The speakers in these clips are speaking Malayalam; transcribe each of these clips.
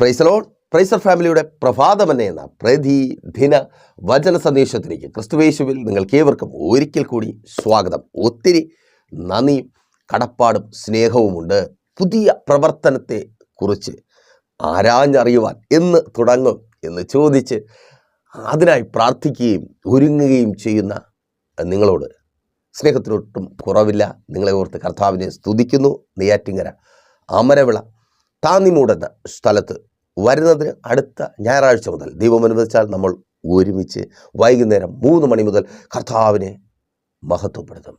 പ്രൈസലോൺ പ്രൈസർ ഫാമിലിയുടെ പ്രഭാതമെന്ന എന്ന പ്രതി ദിന വചന സന്ദേശത്തിലേക്ക് ക്രിസ്തുവേശുവിൽ നിങ്ങൾക്കേവർക്കും ഒരിക്കൽ കൂടി സ്വാഗതം. ഒത്തിരി നന്ദിയും കടപ്പാടും സ്നേഹവുമുണ്ട് പുതിയ പ്രവർത്തനത്തെ കുറിച്ച് ആരാഞ്ഞറിയുവാൻ എന്ന് തുടങ്ങും എന്ന് ചോദിച്ച് അതിനായി പ്രാർത്ഥിക്കുകയും ഒരുങ്ങുകയും ചെയ്യുന്ന നിങ്ങളോട് സ്നേഹത്തിനൊട്ടും കുറവില്ല. നിങ്ങളെ ഓർത്ത് കർത്താവിനെ സ്തുതിക്കുന്നു. നെയ്യാറ്റിങ്ങര അമരവിള താന്നിമൂടെന്ന സ്ഥലത്ത് വരുന്നതിന് അടുത്ത ഞായറാഴ്ച മുതൽ ദൈവം അനുവദിച്ചാൽ നമ്മൾ ഒരുമിച്ച് വൈകുന്നേരം മൂന്ന് മണി മുതൽ കർത്താവിനെ മഹത്വപ്പെടുത്തും.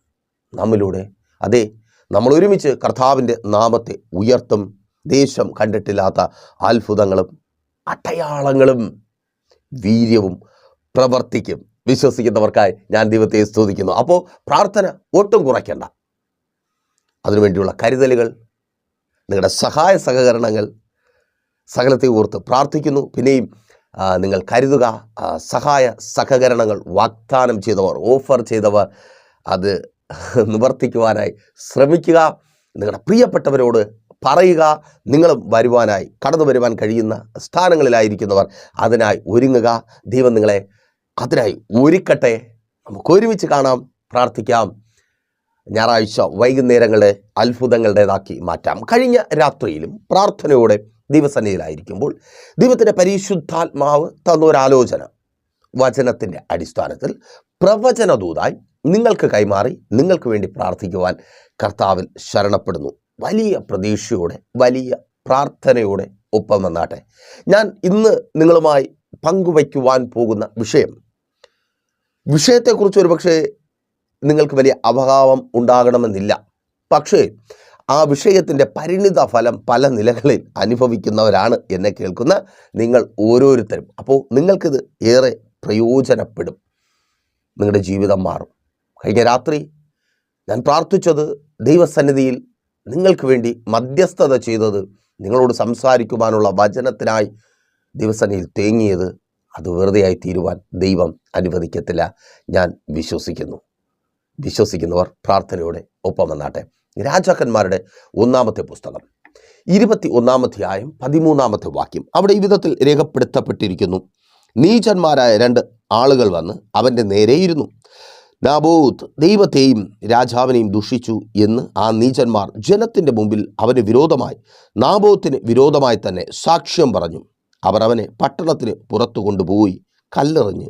നമ്മിലൂടെ അതെ നമ്മൾ ഒരുമിച്ച് കർത്താവിന്റെ നാമത്തെ ഉയർത്തും. ദേശം കണ്ടിട്ടില്ലാത്ത അത്ഭുതങ്ങളും അടയാളങ്ങളും വീര്യവും പ്രവർത്തിക്കും. വിശ്വസിക്കുന്നവർക്കായി ഞാൻ ദൈവത്തെ സ്തുതിക്കുന്നു. അപ്പോൾ പ്രാർത്ഥന ഒട്ടും കുറയ്ക്കേണ്ട. അതിനുവേണ്ടിയുള്ള കരുതലുകൾ നിങ്ങളുടെ സഹായ സഹകരണങ്ങൾ സകലത്തെ ഓർത്ത് പ്രാർത്ഥിക്കുന്നു. പിന്നെയും നിങ്ങൾ കരുതുക സഹായ സഹകരണങ്ങൾ വാഗ്ദാനം ചെയ്തവർ ഓഫർ ചെയ്തവർ അത് നിവർത്തിക്കുവാനായി ശ്രമിക്കുക. നിങ്ങളുടെ പ്രിയപ്പെട്ടവരോട് പറയുക. നിങ്ങൾ വരുവാനായി കടന്നു വരുവാൻ കഴിയുന്ന സ്ഥാനങ്ങളിലായിരിക്കുന്നവർ അതിനായി ഒരുങ്ങുക. ദൈവം നിങ്ങളെ അതിനായി ഒരുക്കട്ടെ. നമുക്ക് ഒരുമിച്ച് കാണാം പ്രാർത്ഥിക്കാം. ഞായറാഴ്ച വൈകുന്നേരങ്ങളെ അത്ഭുതങ്ങളുടേതാക്കി മാറ്റാം. കഴിഞ്ഞ രാത്രിയിലും പ്രാർത്ഥനയോടെ ദിവസനയിലായിരിക്കുമ്പോൾ ദൈവത്തിന്റെ പരിശുദ്ധാത്മാവ് തന്നൊരാലോചന. വചനത്തിന്റെ അടിസ്ഥാനത്തിൽ പ്രവചനദൂതായി നിങ്ങൾക്ക് കൈമാറി നിങ്ങൾക്ക് വേണ്ടി പ്രാർത്ഥിക്കുവാൻ കർത്താവിൽ ശരണപ്പെടുന്നു. വലിയ പ്രതീക്ഷയോടെ വലിയ പ്രാർത്ഥനയോടെ ഒപ്പം വന്നാട്ടെ ഞാൻ ഇന്ന് നിങ്ങളുമായി പങ്കുവയ്ക്കുവാൻ പോകുന്ന വിഷയം വിഷയത്തെക്കുറിച്ച് ഒരുപക്ഷെ നിങ്ങൾക്ക് വലിയ അഭാവം ഉണ്ടാകണമെന്നില്ല. പക്ഷേ ആ വിഷയത്തിന്റെ പരിണിത ഫലം പല നിലകളിൽ അനുഭവിക്കുന്നവരാണ് എന്നെ കേൾക്കുന്ന നിങ്ങൾ ഓരോരുത്തരും. അപ്പോൾ നിങ്ങൾക്കിത് ഏറെ പ്രയോജനപ്പെടും. നിങ്ങളുടെ ജീവിതം മാറും. കഴിഞ്ഞ രാത്രി ഞാൻ പ്രാർത്ഥിച്ചത് ദൈവസന്നിധിയിൽ നിങ്ങൾക്ക് വേണ്ടി മധ്യസ്ഥത ചെയ്തത് നിങ്ങളോട് സംസാരിക്കുവാനുള്ള വചനത്തിനായി ദൈവസന്നിധിയിൽ തേങ്ങിയത് അത് വെറുതെയായി തീരുവാൻ ദൈവം അനുവദിക്കത്തില്ല. ഞാൻ വിശ്വസിക്കുന്നു. വിശ്വസിക്കുന്നവർ പ്രാർത്ഥനയോടെ ഒപ്പം വന്നാട്ടെ. രാജാക്കന്മാരുടെ ഒന്നാമത്തെ പുസ്തകം. ഇരുപത്തി ഒന്നാമധ്യായം പതിമൂന്നാമത്തെ വാക്യം. അവിടെ ഈ വിധത്തിൽ രേഖപ്പെടുത്തപ്പെട്ടിരിക്കുന്നു. നീചന്മാരായ രണ്ട് ആളുകൾ വന്ന് അവന്റെ നേരെയിരുന്നു നാബോത്ത് ദൈവത്തെയും രാജാവിനെയും ദുഷിച്ചു എന്ന് ആ നീചന്മാർ ജനത്തിന്റെ മുമ്പിൽ അവന് വിരോധമായി നാബോത്തിന് വിരോധമായി തന്നെ സാക്ഷ്യം പറഞ്ഞു. അവർ അവനെ പട്ടണത്തിന് പുറത്തു കൊണ്ടുപോയി കല്ലെറിഞ്ഞ്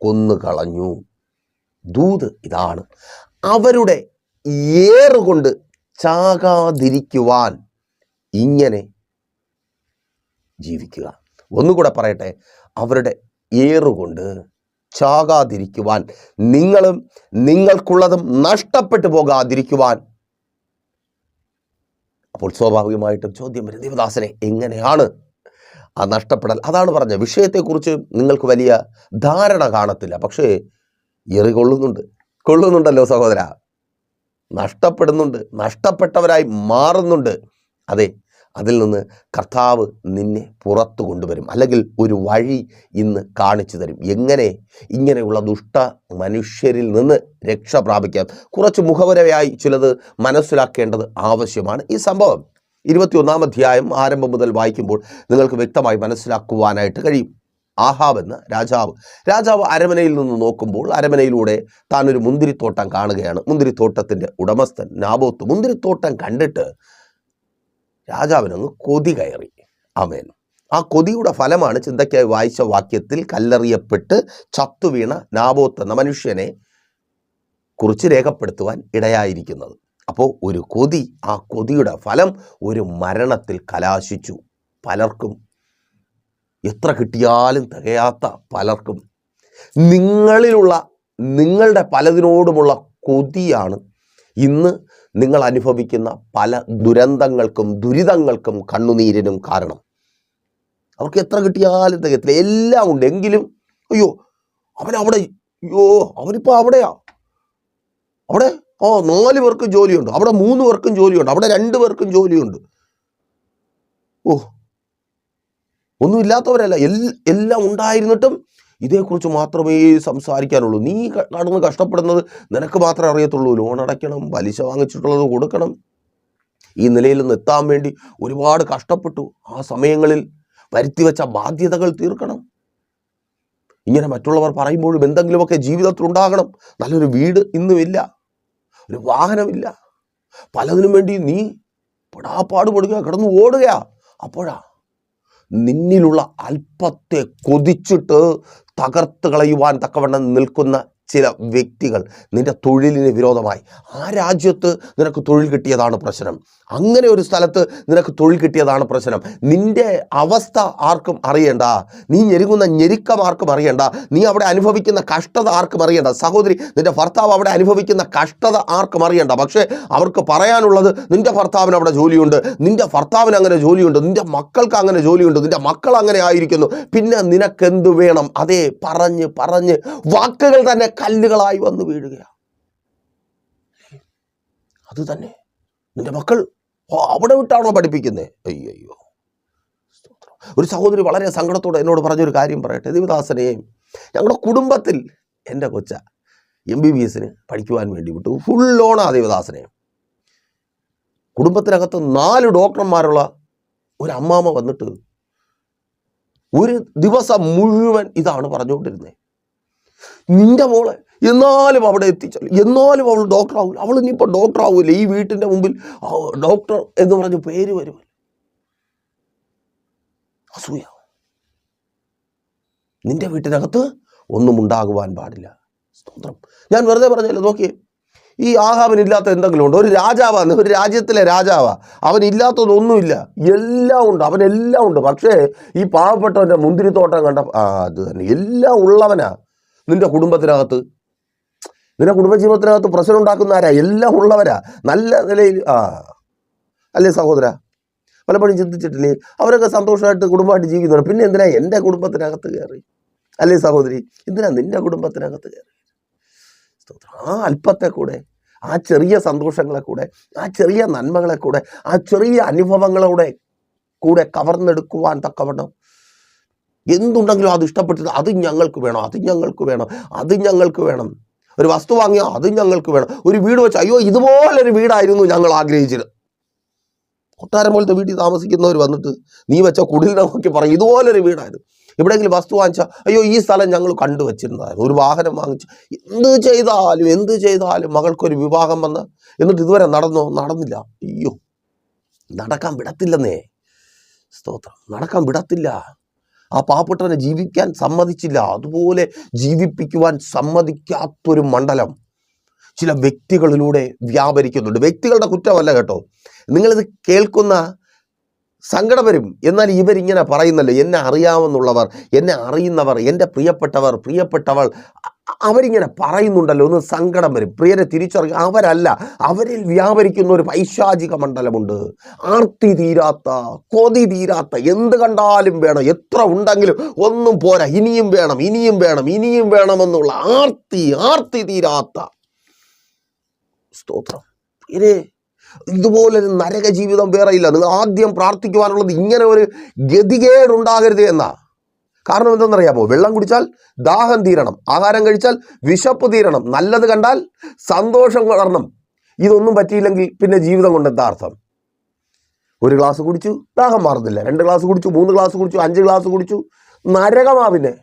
കൊന്നുകളഞ്ഞു. ദൂത് ഇതാണ് അവരുടെ ഏറുകൊണ്ട് ചാകാതിരിക്കുവാൻ ഇങ്ങനെ ജീവിക്കുക. ഒന്നുകൂടെ പറയട്ടെ അവരുടെ ഏറുകൊണ്ട് ചാകാതിരിക്കുവാൻ നിങ്ങളും നിങ്ങൾക്കുള്ളതും നഷ്ടപ്പെട്ടു പോകാതിരിക്കുവാൻ. അപ്പോൾ സ്വാഭാവികമായിട്ടും ചോദ്യം വരും ദേവദാസനെ എങ്ങനെയാണ് ആ നഷ്ടപ്പെടൽ? അതാണ് പറഞ്ഞത്. വിഷയത്തെക്കുറിച്ച് നിങ്ങൾക്ക് വലിയ ധാരണ കാണത്തില്ല പക്ഷേ എറി കൊള്ളുന്നുണ്ട് കൊള്ളുന്നുണ്ടല്ലോ സഹോദര. നഷ്ടപ്പെടുന്നുണ്ട് നഷ്ടപ്പെട്ടവരായി മാറുന്നുണ്ട്. അതെ അതിൽ നിന്ന് കർത്താവ് നിന്നെ പുറത്തു കൊണ്ടുവരും. അല്ലെങ്കിൽ ഒരു വഴി ഇന്ന് കാണിച്ചു തരും. എങ്ങനെ? ഇങ്ങനെയുള്ള ദുഷ്ട മനുഷ്യരിൽ നിന്ന് രക്ഷ പ്രാപിക്കാം കുറച്ച് മുഖവരയായി ചിലത് മനസ്സിലാക്കേണ്ടത് ആവശ്യമാണ് ഈ സംഭവം. ഇരുപത്തിയൊന്നാം അധ്യായം ആരംഭം മുതൽ വായിക്കുമ്പോൾ നിങ്ങൾക്ക് വ്യക്തമായി മനസ്സിലാക്കുവാനായിട്ട് കഴിയും. ആഹാബ് എന്ന രാജാവ്. രാജാവ് അരമനയിൽ നിന്ന് നോക്കുമ്പോൾ അരമനയിലൂടെ താൻ ഒരു മുന്തിരിത്തോട്ടം കാണുകയാണ്. മുന്തിരിത്തോട്ടത്തിന്റെ ഉടമസ്ഥൻ നാബോത്ത് മുന്തിരിത്തോട്ടം കണ്ടിട്ട് രാജാവിനങ്ങ് കൊതി കയറി. ആമേൻ. ആ കൊതിയുടെ ഫലമാണ് ചിന്തയ്ക്കായി വായിച്ച വാക്യത്തിൽ കല്ലെറിയപ്പെട്ട് ചത്തുവീണ നാബോത്ത് എന്ന മനുഷ്യനെ കുറിച്ച് രേഖപ്പെടുത്തുവാൻ ഇടയായിരിക്കുന്നത്. അപ്പോൾ ഒരു കൊതി ആ കൊതിയുടെ ഫലം ഒരു മരണത്തിൽ കലാശിച്ചു. പലർക്കും എത്ര കിട്ടിയാലും തികയാത്ത പലർക്കും. നിങ്ങളിലുള്ള നിങ്ങളുടെ പലതിനോടുമുള്ള കൊതിയാണ് ഇന്ന് നിങ്ങൾ അനുഭവിക്കുന്ന പല ദുരന്തങ്ങൾക്കും ദുരിതങ്ങൾക്കും കണ്ണുനീരിനും കാരണം. അവർക്ക് എത്ര കിട്ടിയാലും തികയത്തില്ല. എല്ലാം ഉണ്ട്. എങ്കിലും അയ്യോ അവൻ അവിടെ അയ്യോ അവനിപ്പോൾ അവിടെയാ. അവിടെ? ഓ നാല് പേർക്കും ജോലിയുണ്ട്. അവിടെ മൂന്ന് പേർക്കും ജോലിയുണ്ട്. അവിടെ രണ്ട് പേർക്കും ജോലിയുണ്ട്. ഓ ഒന്നും ഇല്ലാത്തവരല്ല എൽ- എല്ലാം ഉണ്ടായിരുന്നിട്ടും ഇതേക്കുറിച്ച് മാത്രമേ സംസാരിക്കാനുള്ളൂ. നീ കാണുന്ന കഷ്ടപ്പെടുന്നത് നിനക്ക് മാത്രമേ അറിയത്തുള്ളൂ. ലോൺ അടയ്ക്കണം പലിശ വാങ്ങിച്ചിട്ടുള്ളത് കൊടുക്കണം. ഈ നിലയിൽ നിന്ന് എത്താൻ വേണ്ടി ഒരുപാട് കഷ്ടപ്പെട്ടു. ആ സമയങ്ങളിൽ വരുത്തിവെച്ച ബാധ്യതകൾ തീർക്കണം. ഇങ്ങനെ മറ്റുള്ളവർ പറയുമ്പോഴും എന്തെങ്കിലുമൊക്കെ ജീവിതത്തിൽ ഉണ്ടാകണം. നല്ലൊരു വീട് ഇന്നുമില്ല. ഒരു വാഹനമില്ല. പലതിനും വേണ്ടി നീ പെടാപ്പാടുപെടുക കിടന്നു ഓടുക അപ്പോഴാ നിന്നിലുള്ള അല്പത്തെ കൊതിച്ചിട്ട് തകർത്ത് കളയുവാൻ തക്കവണ്ണം നിൽക്കുന്ന ചില വ്യക്തികൾ നിന്റെ തൊഴിലിന് വിരോധമായി. ആ രാജ്യത്ത് നിനക്ക് തൊഴിൽ കിട്ടിയതാണ് പ്രശ്നം. അങ്ങനെ ഒരു സ്ഥലത്ത് നിനക്ക് തൊഴിൽ കിട്ടിയതാണ് പ്രശ്നം. നിന്റെ അവസ്ഥ ആർക്കും അറിയണ്ട. നീ ഞെരുങ്ങുന്ന ഞെരുക്കം ആർക്കും അറിയണ്ട. നീ അവിടെ അനുഭവിക്കുന്ന കഷ്ടത ആർക്കും അറിയണ്ട. സഹോദരി നിന്റെ ഭർത്താവ് അവിടെ അനുഭവിക്കുന്ന കഷ്ടത ആർക്കും അറിയണ്ട. പക്ഷേ അവർക്ക് പറയാനുള്ളത് നിന്റെ ഭർത്താവിന് അവിടെ ജോലിയുണ്ട്. നിന്റെ ഭർത്താവിന് അങ്ങനെ ജോലിയുണ്ട്. നിന്റെ മക്കൾക്ക് അങ്ങനെ ജോലിയുണ്ട്. നിന്റെ മക്കൾ അങ്ങനെ ആയിരിക്കുന്നു. പിന്നെ നിനക്കെന്ത് വേണം? അതേ പറഞ്ഞ് പറഞ്ഞ് വാക്കുകൾ തന്നെ കല്ലുകളായി വന്നു വീഴുകയാണ്. അത് തന്നെ. നിന്റെ മക്കൾ അവിടെ വിട്ടാണോ പഠിപ്പിക്കുന്നത് അയ്യോ ഒരു സഹോദരി വളരെ സങ്കടത്തോടെ എന്നോട് പറഞ്ഞൊരു കാര്യം പറയട്ടെ. ദേവദാസനെയും ഞങ്ങളുടെ കുടുംബത്തിൽ എന്റെ കൊച്ച എം ബി ബി എസിന് പഠിക്കുവാൻ വേണ്ടി വിട്ടു. ഫുൾ ലോണാ ദേവദാസനെ. കുടുംബത്തിനകത്ത് നാല് ഡോക്ടർമാരുള്ള ഒരു അമ്മാമ്മ വന്നിട്ട് ഒരു ദിവസം മുഴുവൻ ഇതാണ് പറഞ്ഞുകൊണ്ടിരുന്നത് നിന്റെ മോൾ എന്നാലും അവിടെ എത്തിച്ചാൽ എന്നാലും അവൾ ഡോക്ടർ ആവില്ല അവൾ ഇനിയിപ്പോൾ ഡോക്ടർ ആവില്ല ഈ വീട്ടിന്റെ മുമ്പിൽ ഡോക്ടർ എന്ന് പറഞ്ഞ് പേര് വരും അസൂയ. നിന്റെ വീട്ടിനകത്ത് ഒന്നും ഉണ്ടാകുവാൻ പാടില്ല. സ്തോത്രം. ഞാൻ വെറുതെ പറഞ്ഞല്ലോ നോക്കിയേ. ഈ ആഹാബിനില്ലാത്ത എന്തെങ്കിലും ഉണ്ട്? ഒരു രാജാവാണ്. ഒരു രാജ്യത്തിലെ രാജാവാ. അവനില്ലാത്തതൊന്നുമില്ല എല്ലാം ഉണ്ട്. അവനെല്ലാം ഉണ്ട്. പക്ഷേ ഈ പാവപ്പെട്ടവന്റെ മുന്തിരിത്തോട്ടം കണ്ട ആ അത് തന്നെ. എല്ലാം ഉള്ളവനാ. നിന്റെ കുടുംബത്തിനകത്ത്. നിന്റെ കുടുംബജീവിതത്തിനകത്ത് പ്രശ്നം ഉണ്ടാക്കുന്ന ആരാ? എല്ലാം ഉള്ളവരാ. നല്ല നിലയിൽ ആ. അല്ലേ സഹോദര? പലപ്പോഴും ചിന്തിച്ചിട്ടില്ലേ? അവരൊക്കെ സന്തോഷമായിട്ട് കുടുംബമായിട്ട് ജീവിക്കുന്നുണ്ട്. പിന്നെ എന്തിനാ എന്റെ കുടുംബത്തിനകത്ത് കയറി? അല്ലേ സഹോദരി? എന്തിനാ നിന്റെ കുടുംബത്തിനകത്ത് കയറി. ആ അല്പത്തെ കൂടെ ആ ചെറിയ സന്തോഷങ്ങളെ കൂടെ ആ ചെറിയ നന്മകളെ കൂടെ ആ ചെറിയ അനുഭവങ്ങളോടെ കൂടെ കവർന്നെടുക്കുവാൻ തക്കവണ്ണം എന്തുണ്ടെങ്കിലും അത് ഇഷ്ടപ്പെട്ടത് അത് ഞങ്ങൾക്ക് വേണം അത് ഞങ്ങൾക്ക് വേണം അത് ഞങ്ങൾക്ക് വേണം. ഒരു വസ്തു വാങ്ങിയാൽ അത് ഞങ്ങൾക്ക് വേണം. ഒരു വീട് വെച്ച് അയ്യോ ഇതുപോലൊരു വീടായിരുന്നു ഞങ്ങൾ ആഗ്രഹിച്ചത്. കൊട്ടാരം പോലത്തെ വീട്ടിൽ താമസിക്കുന്നവർ വന്നിട്ട് നീ വെച്ച കുടിലിനെ നോക്കി പറയും ഇതുപോലൊരു വീടായിരുന്നു. എവിടെയെങ്കിലും വസ്തു വാങ്ങിച്ചാൽ അയ്യോ ഈ സ്ഥലം ഞങ്ങൾ കണ്ടു വെച്ചിരുന്നതായിരുന്നു. ഒരു വാഹനം വാങ്ങിച്ചു എന്ത് ചെയ്താലും എന്ത് ചെയ്താലും മകൾക്കൊരു വിവാഹം വന്ന് എന്നിട്ട് ഇതുവരെ നടന്നോ? നടന്നില്ല. അയ്യോ നടക്കാൻ വിടത്തില്ലെന്നേ. സ്തോത്രം. നടക്കാൻ വിടത്തില്ല. ആ പാവപ്പെട്ടവനെ ജീവിക്കാൻ സമ്മതിച്ചില്ല. അതുപോലെ ജീവിപ്പിക്കുവാൻ സമ്മതിക്കാത്തൊരു മണ്ഡലം ചില വ്യക്തികളിലൂടെ വ്യാപരിക്കുന്നുണ്ട്. വ്യക്തികളുടെ കുറ്റമല്ല കേട്ടോ. നിങ്ങളിത് കേൾക്കുന്ന സങ്കടം വരും. എന്നാൽ ഇവരിങ്ങനെ പറയുന്നല്ലോ എന്നെ അറിയാമെന്നുള്ളവർ എന്നെ അറിയുന്നവർ എന്റെ പ്രിയപ്പെട്ടവർ പ്രിയപ്പെട്ടവൾ അവരിങ്ങനെ പറയുന്നുണ്ടല്ലോ ഒന്ന് സങ്കടം വരും. പ്രിയരെ തിരിച്ചറിയുക അവരല്ല. അവരിൽ വ്യാപരിക്കുന്ന ഒരു പൈശാചിക മണ്ഡലമുണ്ട്. ആർത്തി തീരാത്ത കൊതി തീരാത്ത എന്ത് കണ്ടാലും വേണം എത്ര ഉണ്ടെങ്കിലും ഒന്നും പോരാ. ഇനിയും വേണം ഇനിയും വേണം ഇനിയും വേണമെന്നുള്ള ആർത്തി ആർത്തി തീരാത്ത സ്തോത്രം. പ്രിയരെ ഇതുപോലൊരു നരക ജീവിതം വേറെ ഇല്ല നിങ്ങൾ ആദ്യം പ്രാർത്ഥിക്കുവാനുള്ളത് ഇങ്ങനെ ഒരു ഗതികേടുണ്ടാകരുത് എന്നാ. കാരണം എന്തെന്നറിയാമോ? വെള്ളം കുടിച്ചാൽ ദാഹം തീരണം. ആഹാരം കഴിച്ചാൽ വിശപ്പ് തീരണം. നല്ലത് കണ്ടാൽ സന്തോഷം വളരണം. ഇതൊന്നും പറ്റിയില്ലെങ്കിൽ പിന്നെ ജീവിതം കൊണ്ട് എന്താ അർത്ഥം? ഒരു ഗ്ലാസ് കുടിച്ചു ദാഹം മാറുന്നില്ല. രണ്ട് ഗ്ലാസ് കുടിച്ചു മൂന്ന് ഗ്ലാസ് കുടിച്ചു അഞ്ച് ഗ്ലാസ് കുടിച്ചു നരകമാ പിന്നെ.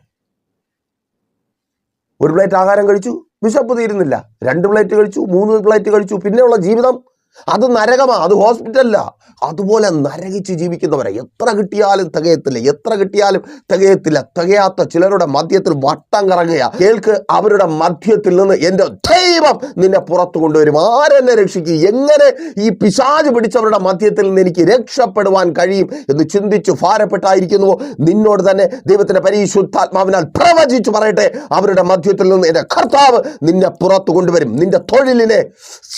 ഒരു പ്ലേറ്റ് ആഹാരം കഴിച്ചു വിശപ്പ് തീരുന്നില്ല. രണ്ട് പ്ലേറ്റ് കഴിച്ചു മൂന്ന് പ്ലേറ്റ് കഴിച്ചു പിന്നെയുള്ള ജീവിതം അത് നരകമാ അത് ഹോസ്പിറ്റലല്ല. അതുപോലെ നരകിച്ച് ജീവിക്കുന്നവരെ എത്ര കിട്ടിയാലും തികയത്തില്ല എത്ര കിട്ടിയാലും തികയത്തില്ല. തികയാത്ത ചിലരുടെ മധ്യത്തിൽ വട്ടം കറങ്ങുക കേൾക്ക് അവരുടെ മധ്യത്തിൽ നിന്ന് എന്റെ ദൈവം നിന്നെ പുറത്തു കൊണ്ടുവരും. ആരെന്നെ രക്ഷിക്കും? എങ്ങനെ ഈ പിശാജ് പിടിച്ചവരുടെ മധ്യത്തിൽ നിന്ന് എനിക്ക് രക്ഷപ്പെടുവാൻ കഴിയും എന്ന് ചിന്തിച്ചു ഭാരപ്പെട്ടായിരിക്കുന്നുവോ? നിന്നോട് തന്നെ ദൈവത്തിന്റെ പരിശുദ്ധാത്മാവിനാൽ പ്രവചിച്ചു പറയട്ടെ അവരുടെ മധ്യത്തിൽ നിന്ന് എന്റെ കർത്താവ് നിന്നെ പുറത്തു കൊണ്ടുവരും. നിന്റെ തൊഴിലിനെ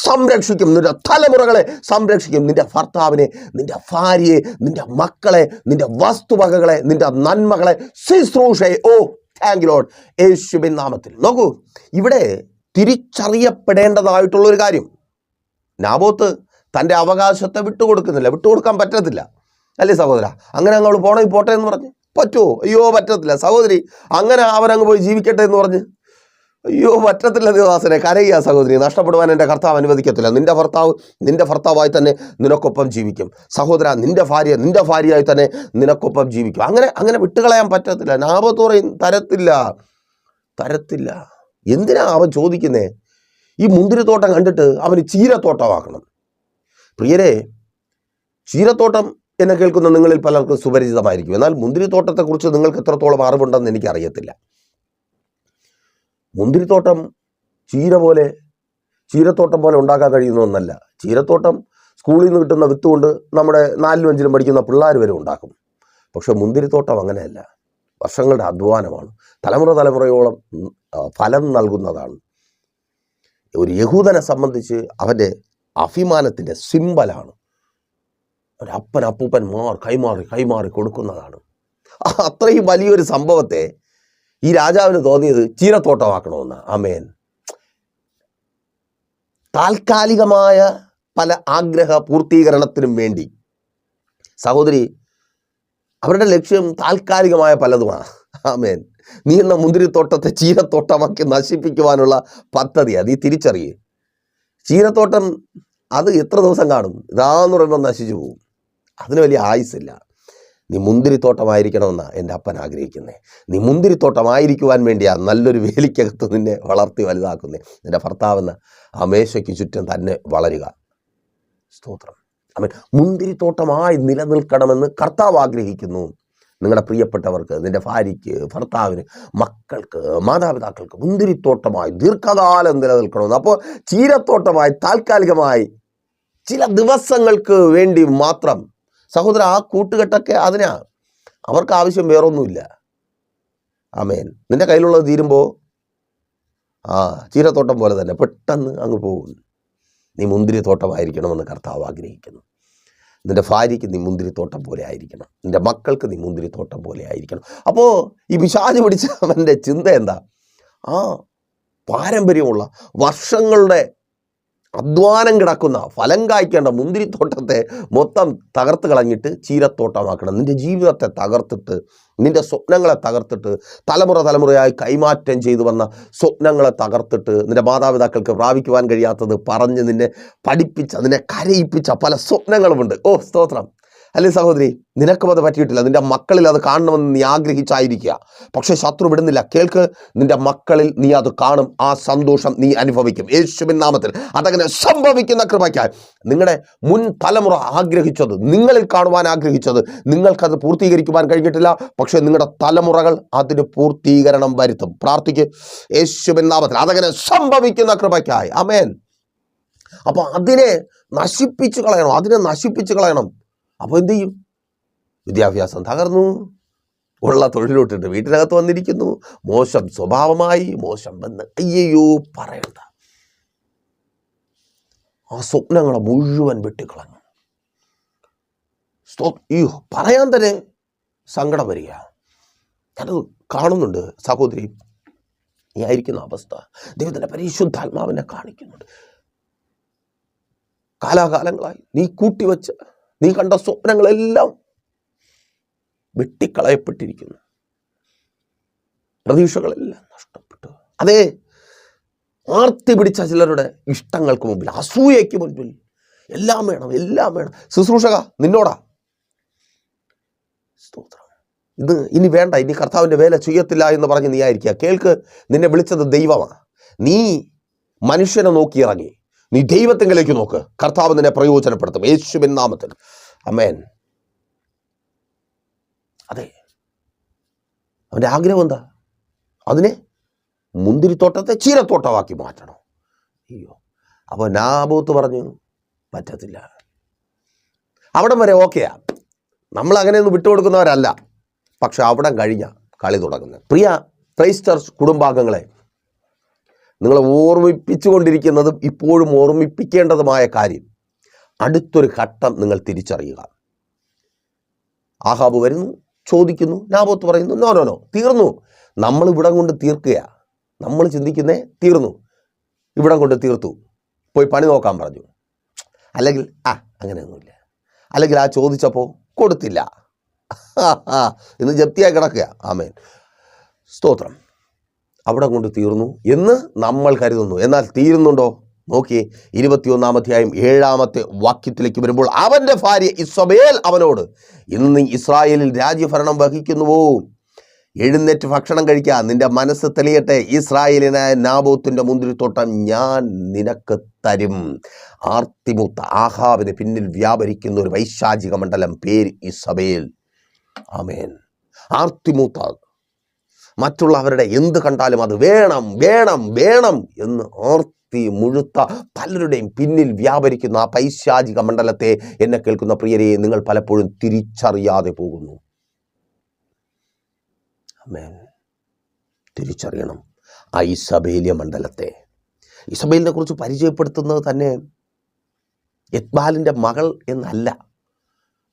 സംരക്ഷിക്കും. നിന്റെ തലമുറകളെ സംരക്ഷിക്കും. നിന്റെ ഭർത്താവിനെ നിന്റെ ഭാര്യയെ നിന്റെ മക്കളെ നിന്റെ വസ്തുവകകളെ നിന്റെ നന്മകളെ. ശുശ്രൂഷയെ. ഓ താങ്ക് ലോഡ് യേശുബിൻ നാമത്തിൽ. നോക്കൂ ഇവിടെ തിരിച്ചറിയപ്പെടേണ്ടതായിട്ടുള്ളൊരു കാര്യം. നാബോത്ത് തന്റെ അവകാശത്തെ വിട്ടുകൊടുക്കുന്നില്ല. വിട്ടുകൊടുക്കാൻ പറ്റത്തില്ല. അല്ലേ സഹോദര? അങ്ങനെ അങ്ങോട്ട് പോണെങ്കിൽ പോട്ടെ എന്ന് പറഞ്ഞ്. പറ്റുമോ അയ്യോ പറ്റത്തില്ല. സഹോദരി അങ്ങനെ അവനങ്ങ് പോയി ജീവിക്കട്ടെ എന്ന് പറഞ്ഞ്. അയ്യോ പറ്റത്തില്ല ദേവദാസനെ കരയുക സഹോദരി നഷ്ടപ്പെടുവാൻ എന്റെ കർത്താവ് അനുവദിക്കത്തില്ല. നിന്റെ ഭർത്താവ് നിന്റെ ഭർത്താവായി തന്നെ നിനക്കൊപ്പം ജീവിക്കും. സഹോദര നിന്റെ ഭാര്യ നിന്റെ ഭാര്യയായി തന്നെ നിനക്കൊപ്പം ജീവിക്കും. അങ്ങനെ അങ്ങനെ വിട്ടുകളയാൻ പറ്റത്തില്ല. നാബത്ത് പറയും തരത്തില്ല. തരത്തില്ല. എന്തിനാ അവൻ ചോദിക്കുന്നേ? ഈ മുന്തിരിത്തോട്ടം കണ്ടിട്ട് അവന് ചീരത്തോട്ടമാക്കണം പ്രിയരെ ചീരത്തോട്ടം എന്നെ കേൾക്കുന്ന നിങ്ങളിൽ പലർക്കും സുപരിചിതമായിരിക്കും. എന്നാൽ മുന്തിരിത്തോട്ടത്തെക്കുറിച്ച് നിങ്ങൾക്ക് എത്രത്തോളം അറിവുണ്ടെന്ന് എനിക്കറിയത്തില്ല. മുന്തിരിത്തോട്ടം ചീര പോലെ ചീരത്തോട്ടം പോലെ ഉണ്ടാക്കാൻ കഴിയുന്ന ഒന്നല്ല. ചീരത്തോട്ടം സ്കൂളിൽ നിന്ന് കിട്ടുന്ന വിത്ത് കൊണ്ട് നമ്മുടെ നാലിലും അഞ്ചിലും പഠിക്കുന്ന പിള്ളേർ വരെ ഉണ്ടാക്കും. പക്ഷെ മുന്തിരിത്തോട്ടം അങ്ങനെയല്ല. വർഷങ്ങളുടെ അധ്വാനമാണ്. തലമുറ തലമുറയോളം ഫലം നൽകുന്നതാണ്. ഒരു യഹൂദനെ സംബന്ധിച്ച് അവന്റെ അഭിമാനത്തിന്റെ സിമ്പലാണ്. ഒരു അപ്പൻ അപ്പൂപ്പന്മാർ കൈമാറി കൈമാറി കൊടുക്കുന്നതാണ്. അത്രയും വലിയൊരു സംഭവത്തെ ഈ രാജാവിന് തോന്നിയത് ചീരത്തോട്ടമാക്കണമെന്ന്. അമേൻ താൽക്കാലികമായ പല ആഗ്രഹ പൂർത്തീകരണത്തിനും വേണ്ടി. സഹോദരി അവരുടെ ലക്ഷ്യം താൽക്കാലികമായ പലതുമാണ്. ആമേൻ. നീ എന്ന മുന്തിരിത്തോട്ടത്തെ ചീരത്തോട്ടമാക്കി നശിപ്പിക്കുവാനുള്ള പദ്ധതി അത് ഈ തിരിച്ചറിയേ. ചീരത്തോട്ടം അത് എത്ര ദിവസം കാണും? ഇതാന്ന് പറയുമ്പോൾ നശിച്ചു പോകും. അതിന് വലിയ ആയുസില്ല നീ മുന്തിരിത്തോട്ടമായിരിക്കണമെന്നാണ് എന്റെ അപ്പൻ ആഗ്രഹിക്കുന്നത് നീ മുന്തിരിത്തോട്ടമായിരിക്കുവാൻ വേണ്ടിയാണ് നല്ലൊരു വേലിക്കകത്ത് നിന്നെ വളർത്തി വലുതാക്കുന്നത് നിന്റെ ഭർത്താവെന്ന ആ മേശയ്ക്ക് ചുറ്റും തന്നെ വളരുക. സ്തോത്രം. അവൻ മുന്തിരിത്തോട്ടമായി നിലനിൽക്കണമെന്ന് കർത്താവ് ആഗ്രഹിക്കുന്നു. നിങ്ങളുടെ പ്രിയപ്പെട്ടവർക്ക് നിന്റെ ഭാര്യയ്ക്ക് ഭർത്താവിന് മക്കൾക്ക് മാതാപിതാക്കൾക്ക് മുന്തിരിത്തോട്ടമായി ദീർഘകാലം നിലനിൽക്കണമെന്ന്. അപ്പോൾ ചീരത്തോട്ടമായി താൽക്കാലികമായി ചില ദിവസങ്ങൾക്ക് വേണ്ടി മാത്രം സഹോദര ആ കൂട്ടുകെട്ടൊക്കെ അതിനാ. അവർക്ക് ആവശ്യം വേറൊന്നുമില്ല. ആമേൻ. നിന്റെ കയ്യിലുള്ളത് തീരുമ്പോൾ ആ ചീരത്തോട്ടം പോലെ തന്നെ പെട്ടെന്ന് അങ്ങ് പോകും നീ മുന്തിരിത്തോട്ടമായിരിക്കണമെന്ന് കർത്താവ് ആഗ്രഹിക്കുന്നു. നിന്റെ ഭാര്യയ്ക്ക് നീ മുന്തിരിത്തോട്ടം പോലെ ആയിരിക്കണം. നിന്റെ മക്കൾക്ക് നീ മുന്തിരിത്തോട്ടം പോലെ ആയിരിക്കണം. അപ്പോൾ ഈ പിശാജ് പിടിച്ച അവന്റെ ചിന്ത എന്താ? ആ പാരമ്പര്യമുള്ള വർഷങ്ങളുടെ അധ്വാനം കിടക്കുന്ന ഫലം കായ്ക്കേണ്ട മുന്തിരിത്തോട്ടത്തെ മൊത്തം തകർത്ത് കളഞ്ഞിട്ട് ചീരത്തോട്ടമാക്കണം. നിന്റെ ജീവിതത്തെ തകർത്തിട്ട് നിന്റെ സ്വപ്നങ്ങളെ തകർത്തിട്ട് തലമുറ തലമുറയായി കൈമാറ്റം ചെയ്തു വന്ന സ്വപ്നങ്ങളെ തകർത്തിട്ട് നിന്റെ മാതാപിതാക്കൾക്ക് പ്രാപിക്കുവാൻ കഴിയാത്തത് പറഞ്ഞ് നിന്നെ പഠിപ്പിച്ച നിന്നെ കരയിപ്പിച്ച പല സ്വപ്നങ്ങളുമുണ്ട്. ഓ സ്തോത്രം. അല്ലേ സഹോദരി? നിനക്കും അത് പറ്റിയിട്ടില്ല. നിന്റെ മക്കളിൽ അത് കാണണമെന്ന് നീ ആഗ്രഹിച്ചായിരിക്കുക. പക്ഷേ ശത്രു വിടുന്നില്ല. കേൾക്ക്. നിന്റെ മക്കളിൽ നീ അത് കാണും. ആ സന്തോഷം നീ അനുഭവിക്കും. യേശുവിൻ നാമത്തിൽ. അതങ്ങനെ സംഭവിക്കുന്ന കൃപയ്ക്കായി. നിങ്ങളുടെ മുൻ തലമുറ ആഗ്രഹിച്ചത് നിങ്ങളിൽ കാണുവാൻ ആഗ്രഹിച്ചത് നിങ്ങൾക്കത് പൂർത്തീകരിക്കുവാൻ കഴിഞ്ഞിട്ടില്ല. പക്ഷേ നിങ്ങളുടെ തലമുറകൾ അതിന് പൂർത്തീകരണം വരുത്തും. പ്രാർത്ഥിക്ക്. യേശുവിൻ നാമത്തിൽ. അതങ്ങനെ സംഭവിക്കുന്ന കൃപയ്ക്കായി. അമേൻ അപ്പോൾ അതിനെ നശിപ്പിച്ച് കളയണം. അതിനെ നശിപ്പിച്ച് കളയണം. അപ്പോൾ എന്തു ചെയ്യും? വിദ്യാഭ്യാസം തകർന്നു. ഉള്ള തൊഴിലോട്ടിട്ട് വീട്ടിനകത്ത് വന്നിരിക്കുന്നു. മോശം സ്വഭാവമായി മോശം ബന്ധം അയ്യയ്യോ പറയണ്ട. ആ സ്വപ്നങ്ങളെ മുഴുവൻ വെട്ടിക്കളഞ്ഞു അയ്യോ പറയാൻ തന്നെ സങ്കടം വരിക. ഞാനത് കാണുന്നുണ്ട്. സഹോദരി നീ ആയിരിക്കുന്ന അവസ്ഥ. ദൈവത്തിന്റെ പരിശുദ്ധാത്മാവിനെ കാണിക്കുന്നുണ്ട്. കാലാകാലങ്ങളായി നീ കൂട്ടിവെച്ച നീ കണ്ട സ്വപ്നങ്ങളെല്ലാം വെട്ടിക്കളയപ്പെട്ടിരിക്കുന്നു. പ്രതീക്ഷകളെല്ലാം നഷ്ടപ്പെട്ടു. അതെ ആർത്തി പിടിച്ച ചിലരുടെ ഇഷ്ടങ്ങൾക്ക് മുമ്പിൽ അസൂയയ്ക്ക് മുൻപിൽ എല്ലാം വേണം എല്ലാം വേണം. ശുശ്രൂഷക നിന്നോടാ. സ്തോത്രം. ഇത് ഇനി വേണ്ട ഇനി കർത്താവിന്റെ വേല ചെയ്യത്തില്ല എന്ന് പറഞ്ഞ് നീ ആയിരിക്കുക. കേൾക്ക് നിന്നെ വിളിച്ചത് ദൈവമാണ്. നീ മനുഷ്യനെ നോക്കി ഇറങ്ങി നീ ദൈവത്തെങ്കിലേക്ക് നോക്ക്. കർത്താവ് നിന്നെ പ്രയോജനപ്പെടുത്തും. യേശുവിൻ നാമത്തിൽ. അമേൻ അതെ. അവന്റെ ആഗ്രഹം എന്താ? അതിനെ മുന്തിരിത്തോട്ടത്തെ ചീരത്തോട്ടമാക്കി മാറ്റണം. അയ്യോ. അപ്പോൾ നാബൂത്ത് പറഞ്ഞു പറ്റത്തില്ല. അവിടം വരെ ഓക്കെയാ. നമ്മൾ അങ്ങനെയൊന്നും വിട്ടുകൊടുക്കുന്നവരല്ല. പക്ഷെ അവിടം കഴിഞ്ഞ കളി തുടങ്ങുന്നത് പ്രിയ ക്രൈസ്റ്റർ കുടുംബാംഗങ്ങളെ നിങ്ങളെ ഓർമ്മിപ്പിച്ചുകൊണ്ടിരിക്കുന്നതും ഇപ്പോഴും ഓർമ്മിപ്പിക്കേണ്ടതുമായ കാര്യം. അടുത്തൊരു ഘട്ടം നിങ്ങൾ തിരിച്ചറിയുക. ആഹാബ് വരുന്നു ചോദിക്കുന്നു നാബോത്ത് പറയുന്നു നോ നോ നോ തീർന്നു. നമ്മൾ ഇവിടം കൊണ്ട് തീർക്കുക നമ്മൾ ചിന്തിക്കുന്നേ തീർന്നു. ഇവിടം കൊണ്ട് തീർത്തു. പോയി പണി നോക്കാൻ പറഞ്ഞു. അല്ലെങ്കിൽ ആ അങ്ങനെയൊന്നുമില്ല. അല്ലെങ്കിൽ ആ ചോദിച്ചപ്പോൾ കൊടുത്തില്ല. ഇന്ന് ജപ്തിയായി കിടക്കുക ആമേൻ. സ്തോത്രം. അവിടെ കൊണ്ട് തീർന്നു എന്ന് നമ്മൾ കരുതുന്നു. എന്നാൽ തീരുന്നുണ്ടോ? നോക്കി ഇരുപത്തിയൊന്നാം അധ്യായം ഏഴാമത്തെ വാക്യത്തിലേക്ക് വരുമ്പോൾ അവന്റെ ഭാര്യ ഇസ്വബേൽ അവനോട് ഇന്ന് ഇസ്രായേലിൽ രാജ്യഭരണം വഹിക്കുന്നുവോ? എഴുന്നേറ്റ് ഭക്ഷണം കഴിക്കുക നിന്റെ മനസ്സ് തെളിയട്ടെ. ഇസ്രായേലിനായ നാബോത്തിന്റെ മുന്തിരിത്തോട്ടം ഞാൻ നിനക്ക് തരും. ആർത്തിമുത്ത് ആഹാവിന് പിന്നിൽ വ്യാപരിക്കുന്ന ഒരു വൈശാചിക മണ്ഡലം പേര് ഇസബേൽ. ആമേൻ. ആർത്തിമൂത്ത മറ്റുള്ളവരുടെ എന്ത് കണ്ടാലും അത് വേണം വേണം വേണം എന്ന് ആർത്തി മുഴുത്ത പലരുടെയും പിന്നിൽ വ്യാപരിക്കുന്ന ആ പൈശാചിക മണ്ഡലത്തെ എന്നെ കേൾക്കുന്ന പ്രിയരെ നിങ്ങൾ പലപ്പോഴും തിരിച്ചറിയാതെ പോകുന്നു. തിരിച്ചറിയണം. ആ ഇസബേലിയ മണ്ഡലത്തെ. ഇസബേലിനെ കുറിച്ച് പരിചയപ്പെടുത്തുന്നത് തന്നെ യത്ബാലിന്റെ മകൾ എന്നല്ല.